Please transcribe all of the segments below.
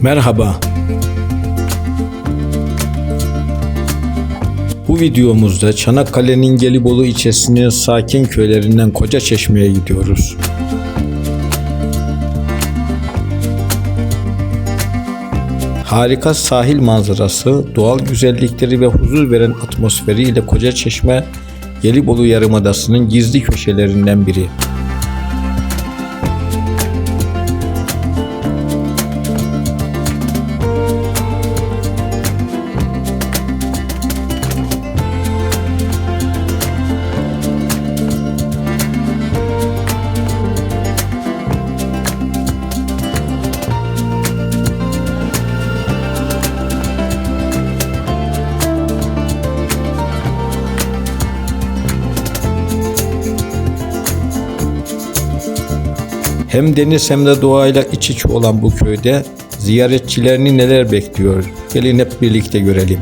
Merhaba. Bu videomuzda Çanakkale'nin Gelibolu ilçesinin sakin köylerinden Koca Çeşme'ye gidiyoruz. Harika sahil manzarası, doğal güzellikleri ve huzur veren atmosferiyle Koca Çeşme, Gelibolu Yarımadası'nın gizli köşelerinden biri. Hem deniz hem de doğayla iç içe olan bu köyde ziyaretçilerini neler bekliyor? Gelin hep birlikte görelim.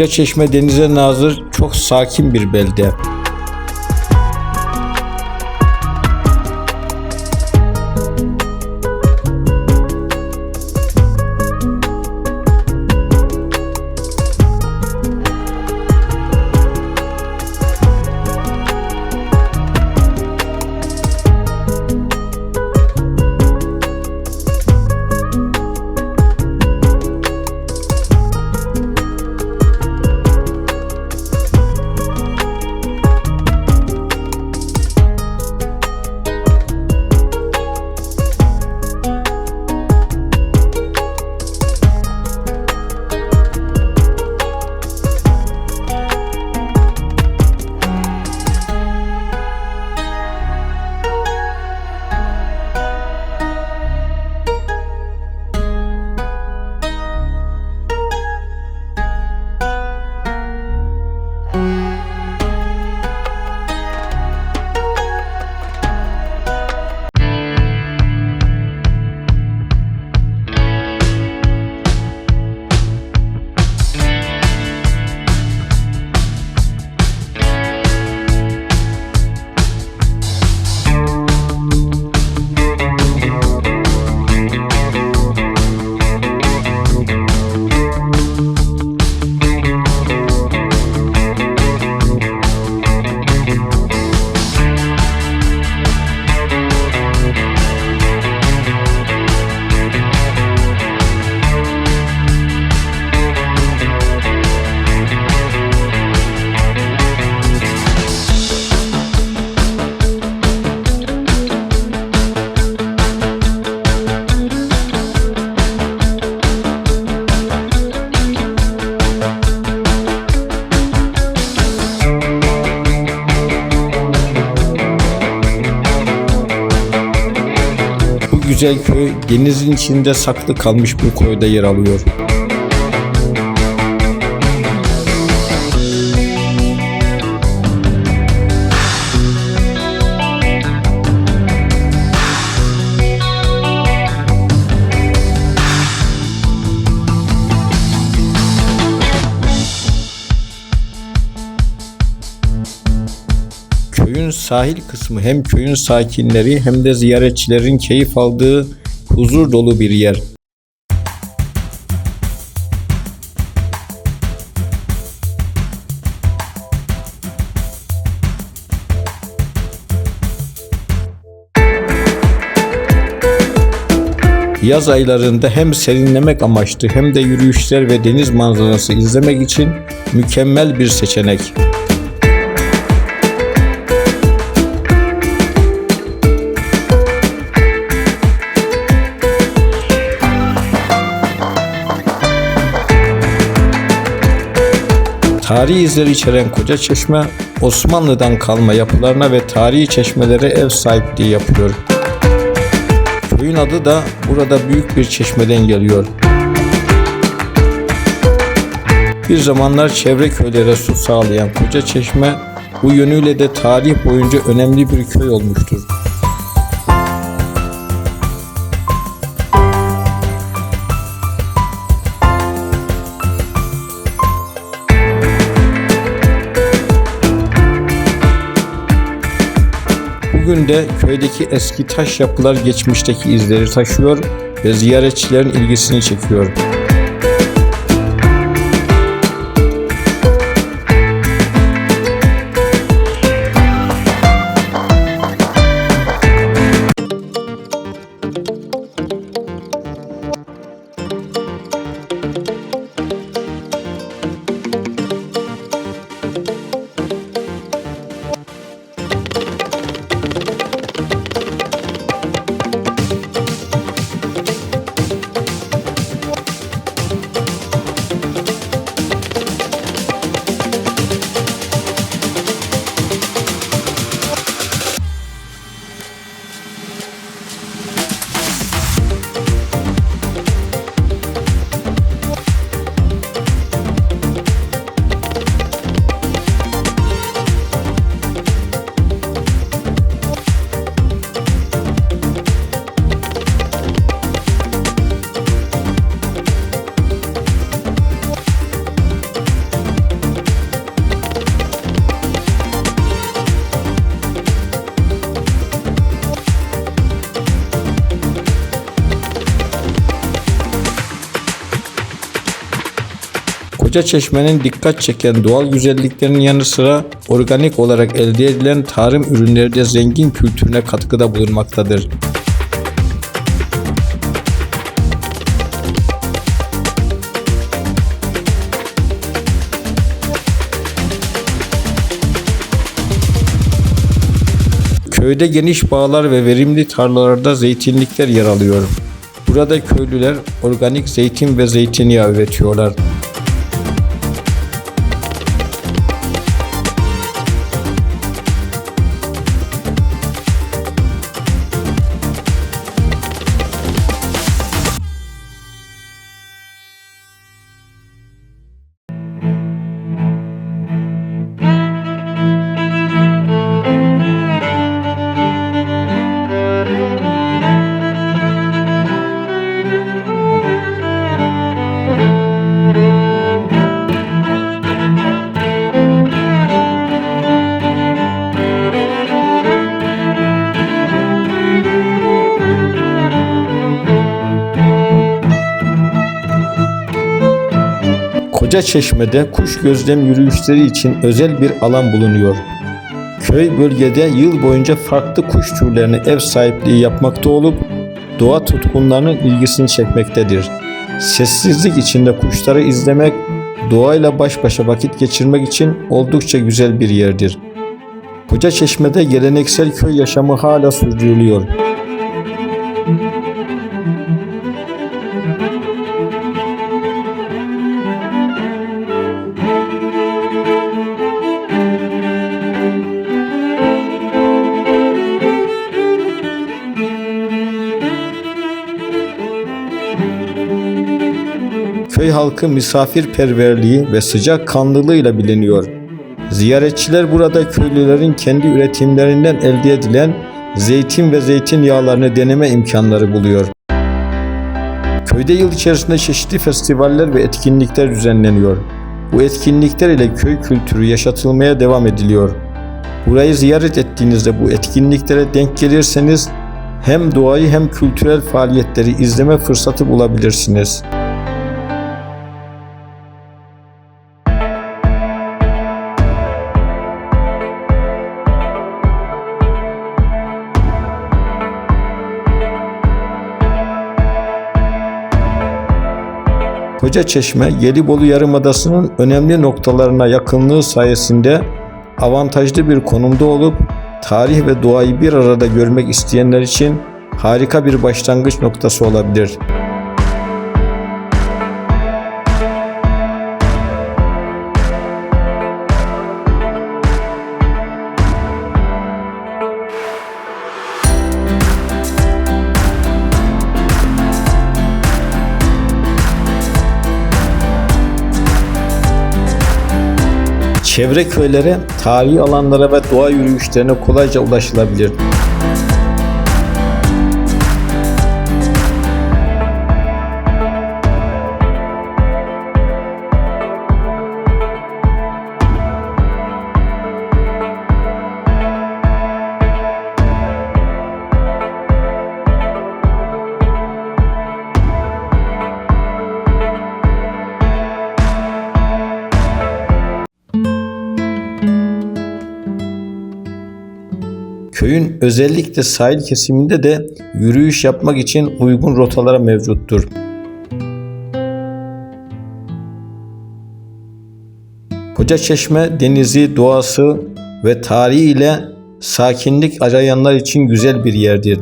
Koca Çeşme denize nazır çok sakin bir belde. Bu güzel köy denizin içinde saklı kalmış bir koyda yer alıyor. Sahil kısmı hem köyün sakinleri hem de ziyaretçilerin keyif aldığı huzur dolu bir yer. Yaz aylarında hem serinlemek amaçlı hem de yürüyüşler ve deniz manzarası izlemek için mükemmel bir seçenek. Tarihi izleri içeren Koca Çeşme, Osmanlı'dan kalma yapılarına ve tarihi çeşmelere ev sahipliği yapıyor. Köyün adı da burada büyük bir çeşmeden geliyor. Bir zamanlar çevre köylere su sağlayan Koca Çeşme, bu yönüyle de tarih boyunca önemli bir köy olmuştur. Bugün de köydeki eski taş yapılar geçmişteki izleri taşıyor ve ziyaretçilerin ilgisini çekiyor. Koca Çeşme'nin dikkat çeken doğal güzelliklerinin yanı sıra organik olarak elde edilen tarım ürünleri de zengin kültürüne katkıda bulunmaktadır. Köyde geniş bağlar ve verimli tarlalarda zeytinlikler yer alıyor. Burada köylüler organik zeytin ve zeytinyağı üretiyorlar. Koca Çeşme'de kuş gözlem yürüyüşleri için özel bir alan bulunuyor. Köy bölgede yıl boyunca farklı kuş türlerine ev sahipliği yapmakta olup doğa tutkunlarının ilgisini çekmektedir. Sessizlik içinde kuşları izlemek, doğayla baş başa vakit geçirmek için oldukça güzel bir yerdir. Koca Çeşme'de geleneksel köy yaşamı hala sürdürülüyor. Köy halkı misafirperverliği ve sıcak kanlılığıyla biliniyor. Ziyaretçiler burada köylülerin kendi üretimlerinden elde edilen zeytin ve zeytinyağlarını deneme imkanları buluyor. Köyde yıl içerisinde çeşitli festivaller ve etkinlikler düzenleniyor. Bu etkinlikler ile köy kültürü yaşatılmaya devam ediliyor. Burayı ziyaret ettiğinizde bu etkinliklere denk gelirseniz hem doğayı hem kültürel faaliyetleri izleme fırsatı bulabilirsiniz. Koca Çeşme, Gelibolu Yarımadası'nın önemli noktalarına yakınlığı sayesinde avantajlı bir konumda olup tarih ve doğayı bir arada görmek isteyenler için harika bir başlangıç noktası olabilir. Çevre köylere, tarihi alanlara ve doğa yürüyüşlerine kolayca ulaşılabilir. Köyün özellikle sahil kesiminde de yürüyüş yapmak için uygun rotalara mevcuttur. Koca Çeşme denizi, doğası ve tarihi ile sakinlik arayanlar için güzel bir yerdir.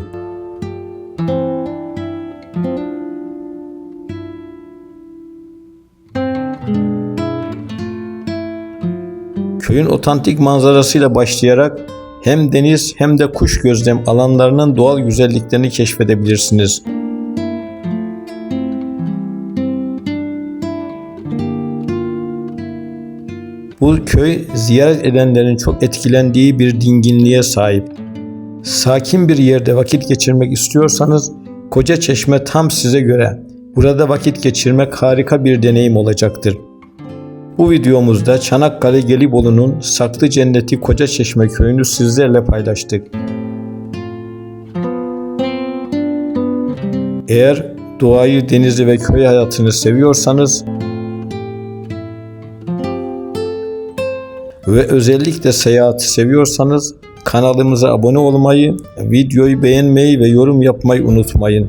Köyün otantik manzarasıyla başlayarak hem deniz hem de kuş gözlem alanlarının doğal güzelliklerini keşfedebilirsiniz. Bu köy ziyaret edenlerin çok etkilendiği bir dinginliğe sahip. Sakin bir yerde vakit geçirmek istiyorsanız Koca Çeşme tam size göre. Burada vakit geçirmek harika bir deneyim olacaktır. Bu videomuzda Çanakkale Gelibolu'nun saklı cenneti Koca Çeşme köyünü sizlerle paylaştık. Eğer doğayı, denizi ve köy hayatını seviyorsanız ve özellikle seyahati seviyorsanız kanalımıza abone olmayı, videoyu beğenmeyi ve yorum yapmayı unutmayın.